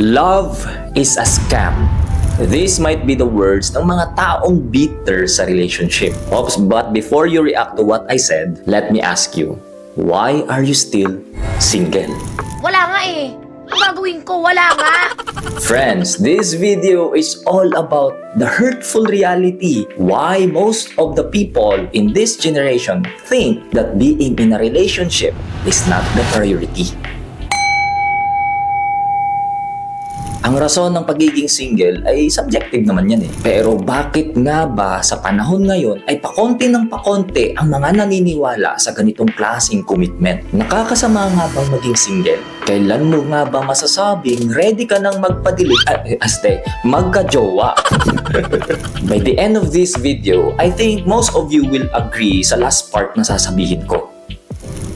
Love is a scam. These might be the words ng mga taong bitter sa relationship. Oops, but before you react to what I said, let me ask you, why are you still single? Wala nga eh. Ang gagawin ko, wala nga. Friends, this video is all about the hurtful reality why most of the people in this generation think that being in a relationship is not the priority. Ang rason ng pagiging single ay subjective naman yan eh. Pero bakit nga ba sa panahon ngayon ay pakonti ng pakonti ang mga naniniwala sa ganitong klaseng commitment? Nakakasama nga bang maging single? Kailan mo nga ba masasabing ready ka nang magpadilig, ah, eh, aste, magka-jowa? By the end of this video, I think most of you will agree sa last part na sasabihin ko.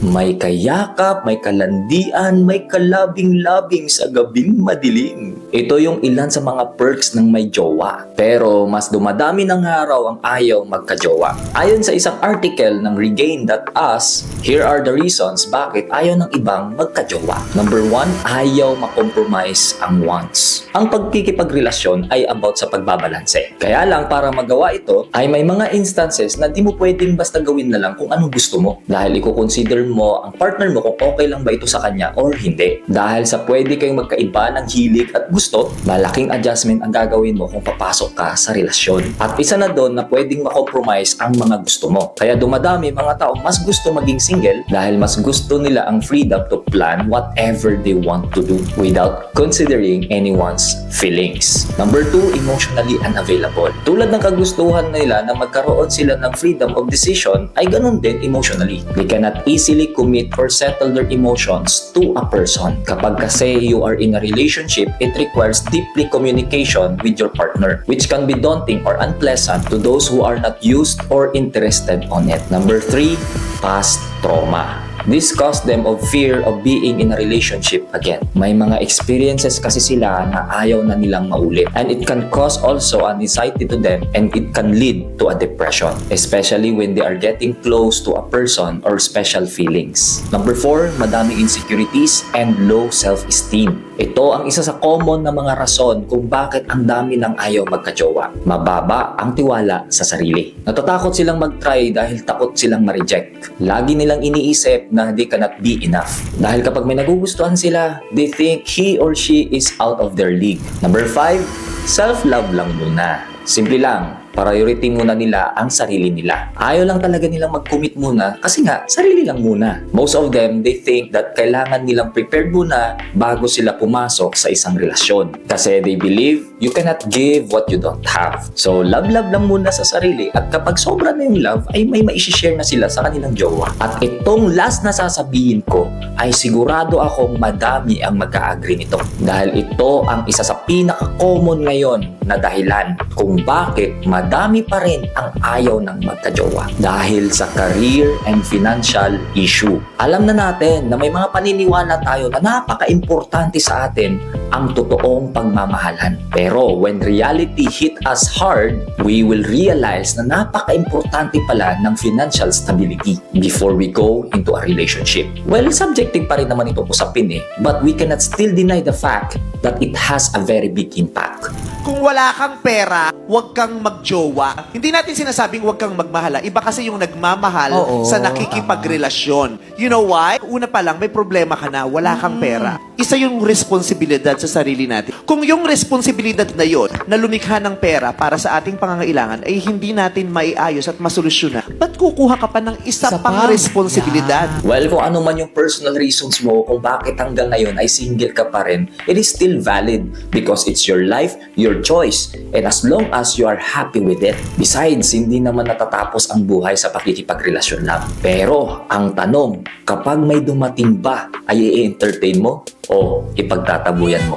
May kayakap, may kalandian, may kalabing-labing sa gabing madilim. Ito yung ilan sa mga perks ng may jowa. Pero mas dumadami ng araw ang ayaw magka-jowa. Ayon sa isang article ng Regain.us, here are the reasons bakit ayaw ng ibang magka-jowa. Number one, ayaw makompromise ang wants. Ang pagkikipagrelasyon ay about sa pagbabalanse. Kaya lang para magawa ito, ay may mga instances na di mo pwedeng basta gawin na lang kung anong gusto mo. Dahil i-consider mo ang partner mo kung okay lang ba ito sa kanya or hindi. Dahil sa pwede kayong magkaiba ng hilig at gusto, malaking adjustment ang gagawin mo kung papasok ka sa relasyon. At isa na doon na pwedeng makompromise ang mga gusto mo. Kaya dumadami mga tao mas gusto maging single dahil mas gusto nila ang freedom to plan whatever they want to do without considering anyone's feelings. Number two, emotionally unavailable. Tulad ng kagustuhan nila na magkaroon sila ng freedom of decision ay ganun din emotionally. They cannot easily commit or settle their emotions to a person. Kapag kasi you are in a relationship, it requires deeply communication with your partner, which can be daunting or unpleasant to those who are not used or interested on it. Number three, past trauma. This caused them of fear of being in a relationship again. May mga experiences kasi sila na ayaw na nilang maulit. And it can cause also anxiety to them and it can lead to a depression. Especially when they are getting close to a person or special feelings. Number four, madaming insecurities and low self-esteem. Ito ang isa sa common na mga rason kung bakit ang dami ng ayaw magkajowa. Mababa ang tiwala sa sarili. Natatakot silang mag-try dahil takot silang ma-reject. Lagi nilang iniisip na they cannot be enough. Dahil kapag may nagugustuhan sila, they think he or she is out of their league. Number 5, self-love lang muna. Simple lang, priority muna nila ang sarili nila. Ayaw lang talaga nilang mag-commit muna kasi nga, sarili lang muna. Most of them, they think that kailangan nilang prepared muna bago sila pumasok sa isang relasyon. Kasi they believe you cannot give what you don't have. So, love-love lang muna sa sarili at kapag sobra na yung love, ay may maishishare na sila sa kanilang jowa. At itong last na sasabihin ko ay sigurado akong madami ang magka-agree nito. Dahil ito ang isa sa pinaka-common ngayon na dahilan kung bakit madami pa rin ang ayaw ng magkajowa dahil sa career and financial issue. Alam na natin na may mga paniniwala tayo na napaka-importante sa atin ang totoong pagmamahalan. Pero when reality hit us hard, we will realize na napaka-importante pala ng financial stability before we go into a relationship. Well, subjective pa rin naman itong usapin eh, but we cannot still deny the fact that it has a very big impact. Kung wala kang pera, huwag kang magjowa. Hindi natin sinasabing huwag kang magmahala. Iba kasi yung nagmamahal Oo, sa nakikipagrelasyon. You know why? Una pa lang, may problema ka na, wala kang pera. Isa yung responsibilidad sa sarili natin. Kung yung responsibilidad na yon na lumikha ng pera para sa ating pangangailangan ay hindi natin maiayos at masolusyonan, ba't kukuha ka pa ng isa, Isa pang pa? responsibilidad? Well, kung ano man yung personal reasons mo kung bakit hanggang ngayon ay single ka pa rin, it is still valid because it's your life, your choice, and as long as you are happy with it. Besides, hindi naman natatapos ang buhay sa pakikipagrelasyon lang. Pero, ang tanong, kapag may dumating ba, ay i-entertain mo o ipagtatabuyan mo?